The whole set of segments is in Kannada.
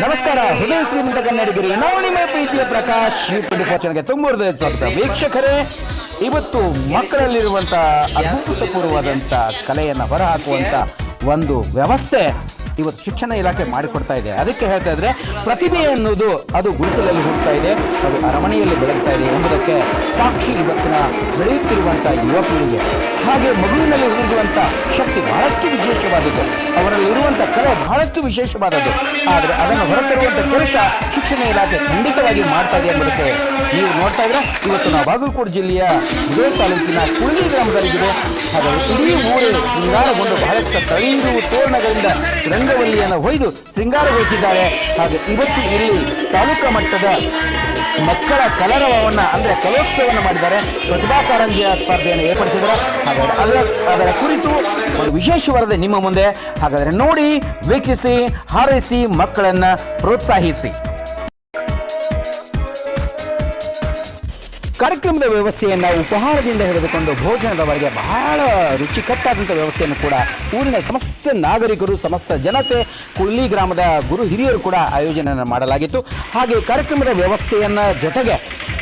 ನಮಸ್ಕಾರ ಹೃದಯ ಶ್ರೀಮಂತ ಕನ್ನಡಿಗರಿಗೆ ನಾವು ನಿಮ್ಮ ಪ್ರೀತಿಯ ಪ್ರಕಾಶ್. ಗೆ ತುಂಬ ಸ್ವಾಗತ. ವೀಕ್ಷಕರೇ, ಇವತ್ತು ಮಕ್ಕಳಲ್ಲಿರುವಂತ ಅಭೂತಪೂರ್ವವಾದಂತ ಕಲೆಯನ್ನು ಹೊರಹಾಕುವಂತ ಒಂದು ವ್ಯವಸ್ಥೆ ಇವತ್ತು ಶಿಕ್ಷಣ ಇಲಾಖೆ ಮಾಡಿಕೊಡ್ತಾ ಇದೆ. ಅದಕ್ಕೆ ಹೇಳ್ತಾ ಇದ್ರೆ, ಪ್ರತಿಭೆ ಅನ್ನೋದು ಅದು ಗುರುತುಲಲ್ಲಿ ಹೋಗ್ತಾ ಇದೆ, ಅದು ಅರಮನೆಯಲ್ಲಿ ಬೆಳಗ್ತಾ ಇದೆ ಎಂಬುದಕ್ಕೆ ಸಾಕ್ಷಿ ಇವತ್ತಿನ ಬೆಳೆಯುತ್ತಿರುವಂಥ ಯುವ ಹಾಗೆ ಮಗುವಿನಲ್ಲಿ ಹುಡುಗುವಂಥ ಶಕ್ತಿ ಬಹಳಷ್ಟು ವಿಶೇಷವಾದದ್ದು ಬಹಳಷ್ಟು ವಿಶೇಷವಾದದ್ದು. ಆದರೆ ಅದನ್ನು ಹೊರತರುವಂಥ ಕೆಲಸ ಶಿಕ್ಷಣ ಇಲಾಖೆ ಖಂಡಿತವಾಗಿ ಮಾಡ್ತಾ ಇದೆ ಎಂಬುದಕ್ಕೆ ನೀವು ನೋಡ್ತಾ ಇದ್ರೆ ಇವತ್ತು ನಾವು ಬಾಗಲಕೋಟೆ ಜಿಲ್ಲೆಯ ಇದೇ ತಾಲೂಕಿನ ಕುಳಿ ಗ್ರಾಮದಲ್ಲಿದೆ ಹಾಗಾಗಿ ಇಡೀ ಊರು ಶೃಂಗಾರಗೊಂಡು ಬಹಳಷ್ಟು ತಳಿರು ತೋರಣಗಳಿಂದ ರಂಗವಲ್ಲಿಯನ್ನು ಹೊಯ್ದು ಶೃಂಗಾರಗೊಳಿಸಿದ್ದಾರೆ. ಹಾಗೆ ಇವತ್ತು ಇಲ್ಲಿ ತಾಲೂಕಾ ಮಟ್ಟದ ಮಕ್ಕಳ ಕಲರವವನ್ನು ಅಂದರೆ ಕಲೋತ್ಸವವನ್ನು ಮಾಡಿದ್ದಾರೆ. ಪ್ರತಿಭಾ ಕಾರಂಜಿಯ ಸ್ಪರ್ಧೆಯನ್ನು ಏರ್ಪಡಿಸಿದ್ದಾರೆ. ಹಾಗಾದರೆ ಅದರ ಅದರ ಕುರಿತು ಒಂದು ವಿಶೇಷ ವರದಿ ನಿಮ್ಮ ಮುಂದೆ. ಹಾಗಾದರೆ ನೋಡಿ, ವೀಕ್ಷಿಸಿ, ಹಾರೈಸಿ ಮಕ್ಕಳನ್ನು ಪ್ರೋತ್ಸಾಹಿಸಿ. ಕಾರ್ಯಕ್ರಮದ ವ್ಯವಸ್ಥೆಯನ್ನು ಉಪಹಾರದಿಂದ ಹಿಡಿದುಕೊಂಡು ಭೋಜನದವರೆಗೆ ಬಹಳ ರುಚಿಕಟ್ಟಾದಂಥ ವ್ಯವಸ್ಥೆಯನ್ನು ಕೂಡ ಊರಿನ ಸಮಸ್ತ ನಾಗರಿಕರು, ಸಮಸ್ತ ಜನತೆ, ಕುಳ್ಳಿ ಗ್ರಾಮದ ಗುರು ಹಿರಿಯರು ಕೂಡ ಆಯೋಜನೆಯನ್ನು ಮಾಡಲಾಗಿತ್ತು. ಹಾಗೆ ಕಾರ್ಯಕ್ರಮದ ವ್ಯವಸ್ಥೆಯನ್ನು ಜೊತೆಗೆ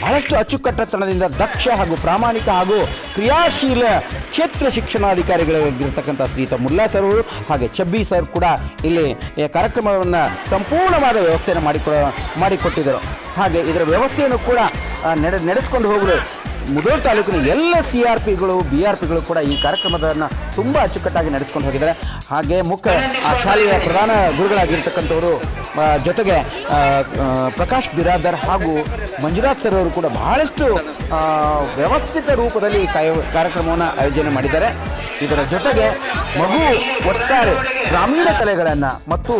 ಬಹಳಷ್ಟು ಅಚ್ಚುಕಟ್ಟತನದಿಂದ ದಕ್ಷ ಹಾಗೂ ಪ್ರಾಮಾಣಿಕ ಹಾಗೂ ಕ್ರಿಯಾಶೀಲ ಕ್ಷೇತ್ರ ಶಿಕ್ಷಣಾಧಿಕಾರಿಗಳಾಗಿರ್ತಕ್ಕಂಥ ಶ್ರೀತ ಮುಲ್ಲಾ ಸರ್ ಅವರು ಹಾಗೆ ಚಬ್ಬಿ ಸರ್ ಕೂಡ ಇಲ್ಲಿ ಈ ಕಾರ್ಯಕ್ರಮವನ್ನು ಸಂಪೂರ್ಣವಾದ ವ್ಯವಸ್ಥೆಯನ್ನು ಮಾಡಿಕೊಡ ಮಾಡಿಕೊಟ್ಟಿದ್ದರು. ಹಾಗೆ ಇದರ ವ್ಯವಸ್ಥೆಯನ್ನು ಕೂಡ ನಡೆ ನಡೆಸ್ಕೊಂಡು ಹೋಗಲು ಮುದೋಳ್ ತಾಲೂಕಿನ ಎಲ್ಲ ಸಿ ಆರ್ ಪಿಗಳು ಬಿ ಆರ್ ಪಿಗಳು ಕೂಡ ಈ ಕಾರ್ಯಕ್ರಮದನ್ನು ತುಂಬ ಅಚ್ಚುಕಟ್ಟಾಗಿ ನಡೆಸ್ಕೊಂಡು ಹೋಗಿದ್ದಾರೆ. ಹಾಗೆ ಮುಖ್ಯ, ಆ ಶಾಲೆಯ ಪ್ರಧಾನ ಗುರುಗಳಾಗಿರ್ತಕ್ಕಂಥವರು ಜೊತೆಗೆ ಪ್ರಕಾಶ್ ಬಿರಾದರ್ ಹಾಗೂ ಮಂಜುನಾಥ್ ಸರ್ ಅವರು ಕೂಡ ಬಹಳಷ್ಟು ವ್ಯವಸ್ಥಿತ ರೂಪದಲ್ಲಿ ಕಾರ್ಯಕ್ರಮವನ್ನು ಆಯೋಜನೆ ಮಾಡಿದ್ದಾರೆ. ಇದರ ಜೊತೆಗೆ ಮಗು ಒಟ್ಟಾರೆ ಗ್ರಾಮೀಣ ಕಲೆಗಳನ್ನು ಮತ್ತು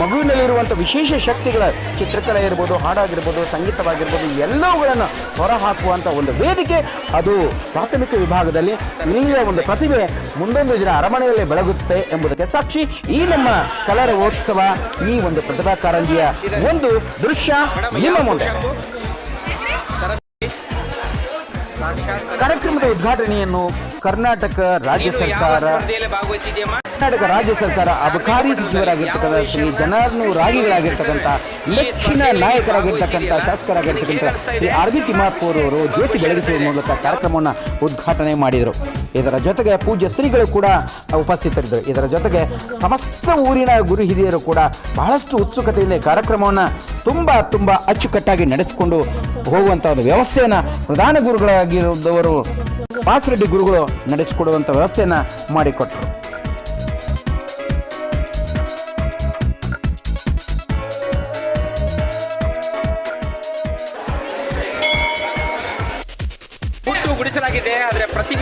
ಮಗುವಿನಲ್ಲಿರುವಂಥ ವಿಶೇಷ ಶಕ್ತಿಗಳ ಚಿತ್ರಕಲೆ ಇರ್ಬೋದು, ಹಾಡಾಗಿರ್ಬೋದು, ಸಂಗೀತವಾಗಿರ್ಬೋದು, ಎಲ್ಲವುಗಳನ್ನು ಹೊರಹಾಕುವಂಥ ಒಂದು ವೇದಿಕೆ ಅದು ಪ್ರಾಥಮಿಕ ವಿಭಾಗದಲ್ಲಿ ಇಲ್ಲಿಯ ಒಂದು ಪ್ರತಿಭೆ ಮುಂದೊಂದು ದಿನ ಅರಮನೆಯಲ್ಲಿ ಬೆಳಗುತ್ತೆ ಎಂಬುದಕ್ಕೆ ಸಾಕ್ಷಿ ಈ ನಮ್ಮ ಕಲರವೋತ್ಸವ ಈ ಒಂದು ಪ್ರತಿಭಾ ಕಾರಂಜಿಯ ಒಂದು ದೃಶ್ಯ ನಿಮ್ಮ ಮುಂದೆ. ಕಾರ್ಯಕ್ರಮದ ಉದ್ಘಾಟನೆಯನ್ನು ಕರ್ನಾಟಕ ರಾಜ್ಯ ಸರ್ಕಾರ ಕರ್ನಾಟಕ ರಾಜ್ಯ ಸರ್ಕಾರ ಅಬಕಾರಿ ಸಚಿವರಾಗಿರ್ತಕ್ಕಂಥ ಶ್ರೀ ಜನಾರ್ನು ರಾಗಿಗಳಾಗಿರ್ತಕ್ಕಂಥ ನೆಚ್ಚಿನ ನಾಯಕರಾಗಿರ್ತಕ್ಕಂಥ ಶಾಸಕರಾಗಿರ್ತಕ್ಕಂಥ ಶ್ರೀ ಆರ್ ಬಿ ತಿಮ್ಮಾಪುರ್ ಅವರು ಜ್ಯೋತಿ ಬೆಳಗಿಸುವ ಮೂಲಕ ಕಾರ್ಯಕ್ರಮವನ್ನು ಉದ್ಘಾಟನೆ ಮಾಡಿದರು. ಇದರ ಜೊತೆಗೆ ಪೂಜ್ಯ ಶ್ರೀಗಳು ಕೂಡ ಉಪಸ್ಥಿತರಿದ್ದರು. ಇದರ ಜೊತೆಗೆ ಸಮಸ್ತ ಊರಿನ ಗುರು ಹಿರಿಯರು ಕೂಡ ಬಹಳಷ್ಟು ಉತ್ಸುಕತೆಯಿಂದ ಕಾರ್ಯಕ್ರಮವನ್ನು ತುಂಬ ತುಂಬ ಅಚ್ಚುಕಟ್ಟಾಗಿ ನಡೆಸಿಕೊಂಡು ಹೋಗುವಂಥ ಒಂದು ವ್ಯವಸ್ಥೆಯನ್ನು ಪ್ರಧಾನ ಗುರುಗಳಾಗಿರುವವರು ಪಾಸ್ರೆಡ್ಡಿ ಗುರುಗಳು ನಡೆಸಿಕೊಡುವಂಥ ವ್ಯವಸ್ಥೆಯನ್ನು ಮಾಡಿಕೊಟ್ಟರು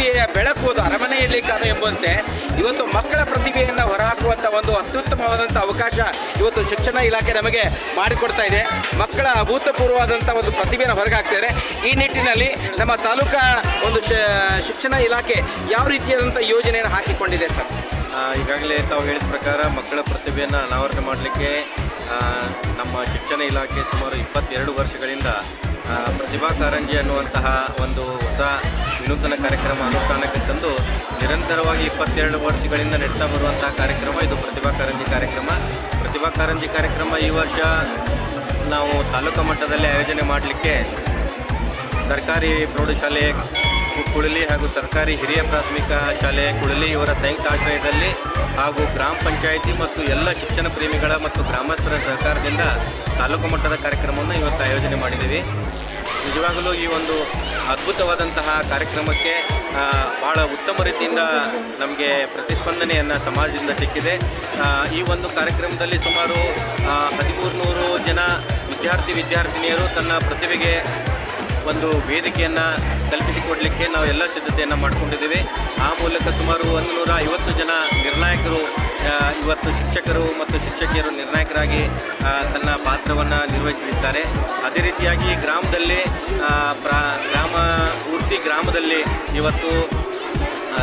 ಪ್ರತಿಭೆಯ ಬೆಳಕು ಅದು ಅರಮನೆಯಲ್ಲಿ ಕಾದ ಎಂಬಂತೆ ಇವತ್ತು ಮಕ್ಕಳ ಪ್ರತಿಭೆಯನ್ನು ಹೊರಹಾಕುವಂತ ಒಂದು ಅತ್ಯುತ್ತಮವಾದಂಥ ಅವಕಾಶ ಇವತ್ತು ಶಿಕ್ಷಣ ಇಲಾಖೆ ನಮಗೆ ಮಾಡಿಕೊಡ್ತಾ ಇದೆ. ಮಕ್ಕಳ ಅಭೂತಪೂರ್ವವಾದಂಥ ಒಂದು ಪ್ರತಿಭೆಯನ್ನು ಹೊರಗೆ ಹಾಕ್ತಾರೆ ಈ ನಿಟ್ಟಿನಲ್ಲಿ ನಮ್ಮ ತಾಲೂಕಾ ಒಂದು ಶಿಕ್ಷಣ ಇಲಾಖೆ ಯಾವ ರೀತಿಯಾದಂಥ ಯೋಜನೆಯನ್ನು ಹಾಕಿಕೊಂಡಿದೆ ಸರ್ ಈಗಾಗಲೇ ತಾವು ಹೇಳಿದ ಪ್ರಕಾರ ಮಕ್ಕಳ ಪ್ರತಿಭೆಯನ್ನು ಅನಾವರಣ ಮಾಡಲಿಕ್ಕೆ ನಮ್ಮ ಶಿಕ್ಷಣ ಇಲಾಖೆ ಸುಮಾರು ಇಪ್ಪತ್ತೆರಡು ವರ್ಷಗಳಿಂದ ಪ್ರತಿಭಾ ಕಾರಂಜಿ ಅನ್ನುವಂತಹ ಒಂದು ಹೊಸ ವಿನೂತನ ಕಾರ್ಯಕ್ರಮ ಅನುಷ್ಠಾನಕ್ಕೆ ತಂದು ನಿರಂತರವಾಗಿ ಇಪ್ಪತ್ತೆರಡು ವರ್ಷಗಳಿಂದ ನಡೆಸ್ತಾ ಬರುವಂತಹ ಕಾರ್ಯಕ್ರಮ ಇದು ಪ್ರತಿಭಾ ಕಾರಂಜಿ ಕಾರ್ಯಕ್ರಮ. ಪ್ರತಿಭಾ ಕಾರಂಜಿ ಕಾರ್ಯಕ್ರಮ ಈ ವರ್ಷ ನಾವು ತಾಲೂಕು ಮಟ್ಟದಲ್ಲಿ ಆಯೋಜನೆ ಮಾಡಲಿಕ್ಕೆ ಸರ್ಕಾರಿ ಪ್ರೌಢಶಾಲೆ ಕುಳಲಿ ಹಾಗೂ ಸರ್ಕಾರಿ ಹಿರಿಯ ಪ್ರಾಥಮಿಕ ಶಾಲೆ ಕುಳಲಿ ಇವರ ಸಂಯುಕ್ತ ಆಶ್ರಯದಲ್ಲಿ ಹಾಗೂ ಗ್ರಾಮ ಪಂಚಾಯಿತಿ ಮತ್ತು ಎಲ್ಲ ಶಿಕ್ಷಣ ಪ್ರೇಮಿಗಳ ಮತ್ತು ಗ್ರಾಮಸ್ಥರ ಸಹಕಾರದಿಂದ ತಾಲೂಕು ಮಟ್ಟದ ಕಾರ್ಯಕ್ರಮವನ್ನು ಇವತ್ತು ಆಯೋಜನೆ ಮಾಡಿದ್ದೀವಿ. ನಿಜವಾಗಲೂ ಈ ಒಂದು ಅದ್ಭುತವಾದಂತಹ ಕಾರ್ಯಕ್ರಮಕ್ಕೆ ಭಾಳ ಉತ್ತಮ ರೀತಿಯಿಂದ ನಮಗೆ ಪ್ರತಿಸ್ಪಂದನೆಯನ್ನು ಸಮಾಜದಿಂದ ಸಿಕ್ಕಿದೆ. ಈ ಒಂದು ಕಾರ್ಯಕ್ರಮದಲ್ಲಿ ಸುಮಾರು ಹದಿಮೂರು ನೂರು ಜನ ವಿದ್ಯಾರ್ಥಿ, ವಿದ್ಯಾರ್ಥಿನಿಯರು ತನ್ನ ಪ್ರತಿಭೆಗೆ ಒಂದು ವೇದಿಕೆಯನ್ನು ಕಲ್ಪಿಸಿಕೊಡಲಿಕ್ಕೆ ನಾವು ಎಲ್ಲ ಸಿದ್ಧತೆಯನ್ನು ಮಾಡಿಕೊಂಡಿದ್ದೀವಿ. ಆ ಮೂಲಕ ಸುಮಾರು ಒಂದು ನೂರ ಐವತ್ತು ಜನ ನಿರ್ಣಾಯಕರು ಇವತ್ತು ಶಿಕ್ಷಕರು ಮತ್ತು ಶಿಕ್ಷಕಿಯರು ನಿರ್ಣಾಯಕರಾಗಿ ತನ್ನ ಪಾತ್ರವನ್ನು ನಿರ್ವಹಿಸಲಿದ್ದಾರೆ ಅದೇ ರೀತಿಯಾಗಿ ಗ್ರಾಮದಲ್ಲಿ ಪ್ರಾ, ಗ್ರಾಮ, ಪೂರ್ತಿ ಗ್ರಾಮದಲ್ಲಿ ಇವತ್ತು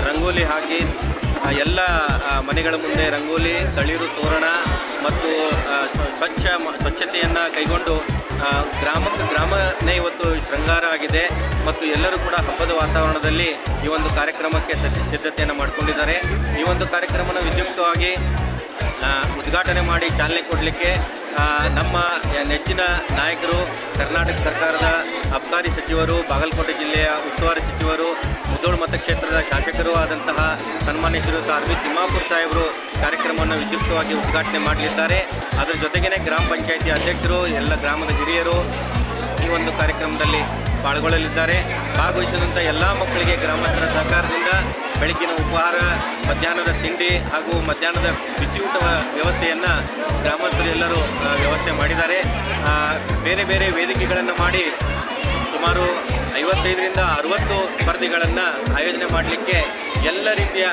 ರಂಗೋಲಿ ಹಾಕಿ ಎಲ್ಲ ಮನೆಗಳ ಮುಂದೆ ರಂಗೋಲಿ, ತಳಿರು ತೋರಣ ಮತ್ತು ಸ್ವಚ್ಛ ಸ್ವಚ್ಛತೆಯನ್ನು ಕೈಗೊಂಡು ಗ್ರಾಮಕ್ಕೆ ಗ್ರಾಮನೇ ಇವತ್ತು ಶೃಂಗಾರ ಆಗಿದೆ ಮತ್ತು ಎಲ್ಲರೂ ಕೂಡ ಹಬ್ಬದ ವಾತಾವರಣದಲ್ಲಿ ಈ ಒಂದು ಕಾರ್ಯಕ್ರಮಕ್ಕೆ ಸಿದ್ಧತೆಯನ್ನು ಮಾಡಿಕೊಂಡಿದ್ದಾರೆ. ಈ ಒಂದು ಕಾರ್ಯಕ್ರಮನ ವಿದ್ಯುಕ್ತವಾಗಿ ಉದ್ಘಾಟನೆ ಮಾಡಿ ಚಾಲನೆ ಕೊಡಲಿಕ್ಕೆ ನಮ್ಮ ನೆಚ್ಚಿನ ನಾಯಕರು, ಕರ್ನಾಟಕ ಸರ್ಕಾರದ ಅಬಕಾರಿ ಸಚಿವರು, ಬಾಗಲಕೋಟೆ ಜಿಲ್ಲೆಯ ಉಸ್ತುವಾರಿ ಸಚಿವರು ಮುದ್ದೋಳು ಮತಕ್ಷೇತ್ರದ ಶಾಸಕರು ಆದಂತಹ ಸನ್ಮಾನ್ಯ ಶ್ರೀಯುತ ತಿಮ್ಮಾಪುರ್ ಸಾಹೇಬರು ಕಾರ್ಯಕ್ರಮವನ್ನು ವಿದ್ಯುಕ್ತವಾಗಿ ಉದ್ಘಾಟನೆ ಮಾಡಲಿದ್ದಾರೆ. ಅದರ ಜೊತೆಗೇನೆ ಗ್ರಾಮ ಪಂಚಾಯಿತಿ ಅಧ್ಯಕ್ಷರು, ಎಲ್ಲ ಗ್ರಾಮದ ಹಿರಿಯರು ಈ ಒಂದು ಕಾರ್ಯಕ್ರಮದಲ್ಲಿ ಪಾಲ್ಗೊಳ್ಳಲಿದ್ದಾರೆ. ಭಾಗವಹಿಸಿದಂಥ ಎಲ್ಲ ಮಕ್ಕಳಿಗೆ ಗ್ರಾಮಸ್ಥರ ಸಹಕಾರದಿಂದ ಬೆಳಗಿನ ಉಪಹಾರ, ಮಧ್ಯಾಹ್ನದ ತಿಂಡಿ ಹಾಗೂ ಮಧ್ಯಾಹ್ನದ ಬಿಸಿಯೂಟ ವ್ಯವಸ್ಥೆಯನ್ನು ಗ್ರಾಮಸ್ಥರು ಎಲ್ಲರೂ ವ್ಯವಸ್ಥೆ ಮಾಡಿದ್ದಾರೆ. ಬೇರೆ ಬೇರೆ ವೇದಿಕೆಗಳನ್ನು ಮಾಡಿ ಸುಮಾರು ಐವತ್ತೈದರಿಂದ ಅರವತ್ತು ಸ್ಪರ್ಧೆಗಳನ್ನು ಆಯೋಜನೆ ಮಾಡಲಿಕ್ಕೆ ಎಲ್ಲ ರೀತಿಯ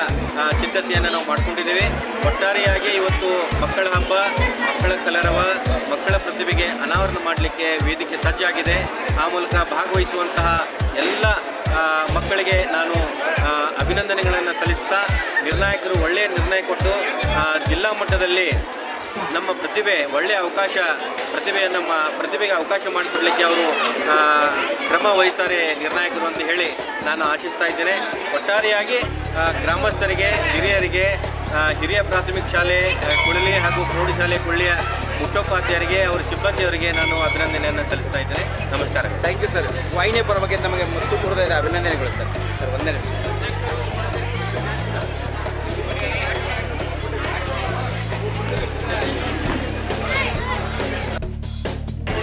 ಸಿದ್ಧತೆಯನ್ನು ನಾವು ಮಾಡಿಕೊಂಡಿದ್ದೇವೆ. ಒಟ್ಟಾರೆಯಾಗಿ ಇವತ್ತು ಮಕ್ಕಳ ಹಬ್ಬ, ಮಕ್ಕಳ ಕಲರವ, ಮಕ್ಕಳ ಪ್ರತಿಭೆಗೆ ಅನಾವರಣ ಮಾಡಲಿಕ್ಕೆ ವೇದಿಕೆ ಸಜ್ಜಾಗಿದೆ. ಆ ಮೂಲಕ ಭಾಗವಹಿಸುವಂತಹ ಎಲ್ಲ ಮಕ್ಕಳಿಗೆ ನಾನು ಅಭಿನಂದನೆಗಳನ್ನು ಸಲ್ಲಿಸ್ತಾ, ನಿರ್ಣಾಯಕರು ಒಳ್ಳೆಯ ನಿರ್ಣಯ ಕೊಟ್ಟು ಜಿಲ್ಲಾ ಮಟ್ಟದಲ್ಲಿ ನಮ್ಮ ಪ್ರತಿಭೆ ಒಳ್ಳೆಯ ಅವಕಾಶ, ಪ್ರತಿಭೆಯನ್ನು ಪ್ರತಿಭೆಗೆ ಅವಕಾಶ ಮಾಡಿಕೊಡ್ಲಿಕ್ಕೆ ಅವರು ಕ್ರಮ ವಹಿಸ್ತಾರೆ ನಿರ್ಣಾಯಕರು ಅಂತ ಹೇಳಿ ನಾನು ಆಶಿಸ್ತಾ ಇದ್ದೇನೆ. ಒಟ್ಟಾರೆಯಾಗಿ ಗ್ರಾಮಸ್ಥರಿಗೆ, ಹಿರಿಯರಿಗೆ ಹಿರಿಯ ಪ್ರಾಥಮಿಕ ಶಾಲೆ ಕುಳಲಿ ಹಾಗೂ ಪ್ರೌಢಶಾಲೆ ಕುಳ್ಳಿಯ ಮುಖ್ಯೋಪಾಧ್ಯಾಯರಿಗೆ, ಅವರ ಸಿಬ್ಬಂದಿಯವರಿಗೆ ನಾನು ಅಭಿನಂದನೆಯನ್ನು ಸಲ್ಲಿಸ್ತಾ ಇದ್ದೇನೆ. ನಮಸ್ಕಾರ. ಥ್ಯಾಂಕ್ ಯು ಸರ್ ವಾಹಿನಿ ಪರವಾಗಿ ನಮಗೆ ಮತ್ತು ಹೃದಯದ ಅಭಿನಂದನೆಗಳು ಸರ್ ಸರ್ ಒಂದೇ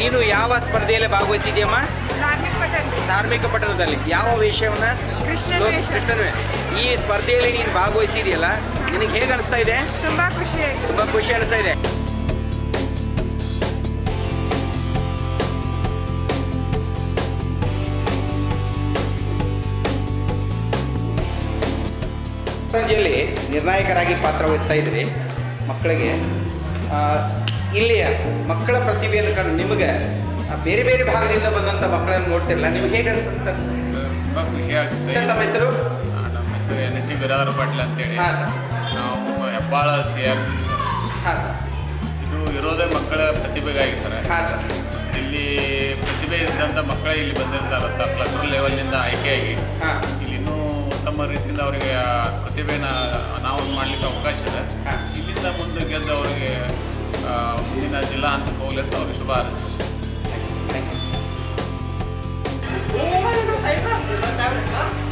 ನೀನು ಯಾವ ಸ್ಪರ್ಧೆಯಲ್ಲಿ ಭಾಗವಹಿಸಿದ್ಯಮ್ಮ ಧಾರ್ಮಿಕ ಪಟ್ಟಣದಲ್ಲಿ ಪಠಣದಲ್ಲಿ ಯಾವ ವಿಷಯವನ್ನ ಕೃಷ್ಣನ ಲೋಕ- ವೇಷ. ಕೃಷ್ಣನ ವೇಷ. ಈ ಸ್ಪರ್ಧೆಯಲ್ಲಿ ನೀನು ಭಾಗವಹಿಸಿದೆಯಲ್ಲ ನಿನಗೆ ಹೇಗೆ ಅನಿಸ್ತಾ ಇದೆ ತುಂಬಾ ಖುಷಿ ಆಯ್ತು ತುಂಬಾ ಖುಷಿ ಅನಿಸ್ತಾ ಇದೆ ಸ್ಪರ್ಧೆಯಲ್ಲಿ ನಿರ್ಣಾಯಕರಾಗಿ ಪಾತ್ರ ವಹಿಸ್ತಾ ಇದ್ರಿ ಮಕ್ಕಳಿಗೆ ಆ, ಇಲ್ಲಿಯ ಮಕ್ಕಳ ಪ್ರತಿಭೆಯನ್ನು ಕಂಡು ನಿಮಗೆ ಬೇರೆ ಬೇರೆ ಭಾಗದಿಂದ ಬಂದಂತ ಮಕ್ಕಳನ್ನು ನೋಡ್ತಿರಲ್ಲ ನಿಮ್ಗೆ ಹೇಗೆ ಅನ್ಸುತ್ತೆ ಸರ್? ತುಂಬ ಖುಷಿ ಆಗ್ತದೆ. ಸರ್ ತಮ್ಮ ಹೆಸರು? ನಮ್ಮ ಹೆಸರು ಎನ್ ಟಿ ಬಿರಾದರ ಪಾಟೀಲ್ ಅಂತೇಳಿ. ಹಾಂ ಸರ್. ನಾವು ಹೆಬ್ಬಾಳ ಸಿ ಆರ್ ಹಾಂ ಸರ್. ಇದು ಇರೋದೇ ಮಕ್ಕಳ ಪ್ರತಿಭೆಗಾಗಿ ಸರ್. ಹಾಂ ಸರ್. ಇಲ್ಲಿ ಪ್ರತಿಭೆ ಇದ್ದಂಥ ಮಕ್ಕಳೇ ಇಲ್ಲಿ ಬಂದಿರ್ತಾರೆ ಕ್ಲಸ್ಟರ್ ಲೆವೆಲ್ನಿಂದ ಆಯ್ಕೆಯಾಗಿ. ಇಲ್ಲಿ ಇನ್ನೂ ಉತ್ತಮ ರೀತಿಯಿಂದ ಅವರಿಗೆ ಪ್ರತಿಭೆನ ಅನಾವರಣ ಮಾಡಲಿಕ್ಕೆ ಅವಕಾಶ ಇದೆ. ಇಲ್ಲಿಂದ ಮುಂದೆ ಗೆದ್ದು ಅವರಿಗೆ ಮುಂದಿನ ಜಿಲ್ಲಾ ಹಂತಕ್ಕೆ ಹೋಗ್ಲಿ ಅಂತ ಅವ್ರಿಗೆ ಶುಭ ಹಾರೈಸ್ತೀನಿ. બતાવ ને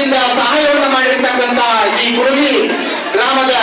ಹಣದಿಂದ ಸಹಾಯವನ್ನು ಮಾಡಿರ್ತಕ್ಕಂತಹ ಈ ಕುರುಬಿ ಗ್ರಾಮದ